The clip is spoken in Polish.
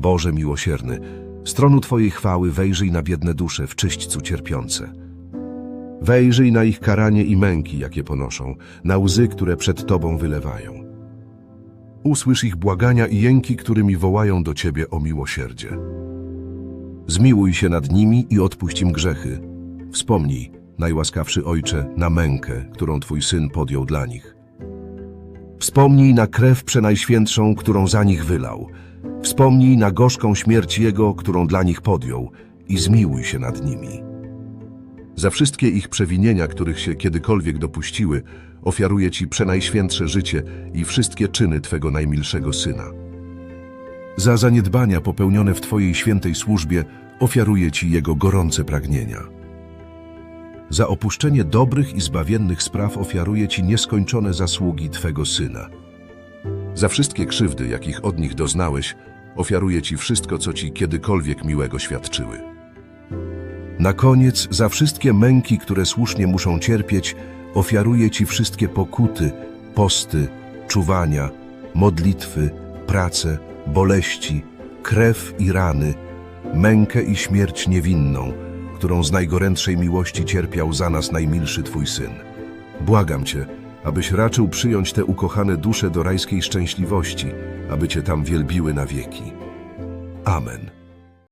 Boże miłosierny, z tronu Twojej chwały wejrzyj na biedne dusze w czyśćcu cierpiące. Wejrzyj na ich karanie i męki, jakie ponoszą, na łzy, które przed Tobą wylewają. Usłysz ich błagania i jęki, którymi wołają do Ciebie o miłosierdzie. Zmiłuj się nad nimi i odpuść im grzechy. Wspomnij, najłaskawszy Ojcze, na mękę, którą Twój Syn podjął dla nich. Wspomnij na krew przenajświętszą, którą za nich wylał. Wspomnij na gorzką śmierć Jego, którą dla nich podjął i zmiłuj się nad nimi. Za wszystkie ich przewinienia, których się kiedykolwiek dopuściły, ofiaruję Ci przenajświętsze życie i wszystkie czyny Twego najmilszego Syna. Za zaniedbania popełnione w Twojej świętej służbie ofiaruję Ci Jego gorące pragnienia. Za opuszczenie dobrych i zbawiennych spraw ofiaruję Ci nieskończone zasługi Twego Syna. Za wszystkie krzywdy, jakich od nich doznałeś, ofiaruję Ci wszystko, co Ci kiedykolwiek miłego świadczyły. Na koniec, za wszystkie męki, które słusznie muszą cierpieć, ofiaruję Ci wszystkie pokuty, posty, czuwania, modlitwy, prace, boleści, krew i rany, mękę i śmierć niewinną, którą z najgorętszej miłości cierpiał za nas najmilszy Twój Syn. Błagam Cię, abyś raczył przyjąć te ukochane dusze do rajskiej szczęśliwości, aby Cię tam wielbiły na wieki. Amen.